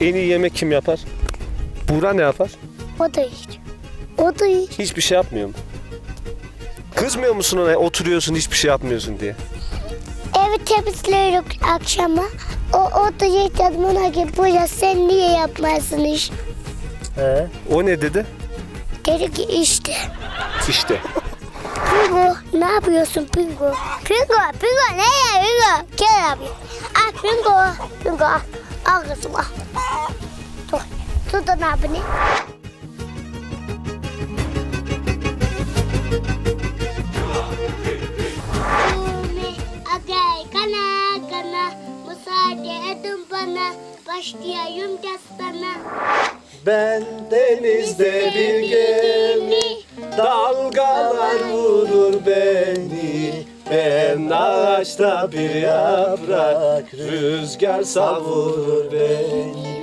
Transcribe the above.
En iyi yemek kim yapar? Buğra ne yapar? O da hiç. O da hiç. Hiçbir şey yapmıyor mu? Kızmıyor musun ona oturuyorsun hiçbir şey yapmıyorsun diye? Evi temizliyoruz akşama. O, o da hiç adımına gibi buraya sen niye yapmazsın iş? He. O ne dedi? Dedi ki işte. İşte. Pingo ne yapıyorsun Pingo? Pingo, Pingo ne ya Pingo? Gel abi. Ah Pingo, Pingo al. Al kızım al. Tut, tutun abini. Agay kana kana müsaade edin bana başlayayım dastana. Ben denizde bir gemi, dalgalar vurur beni. Ağaçta bir yaprak, rüzgar savurur beni.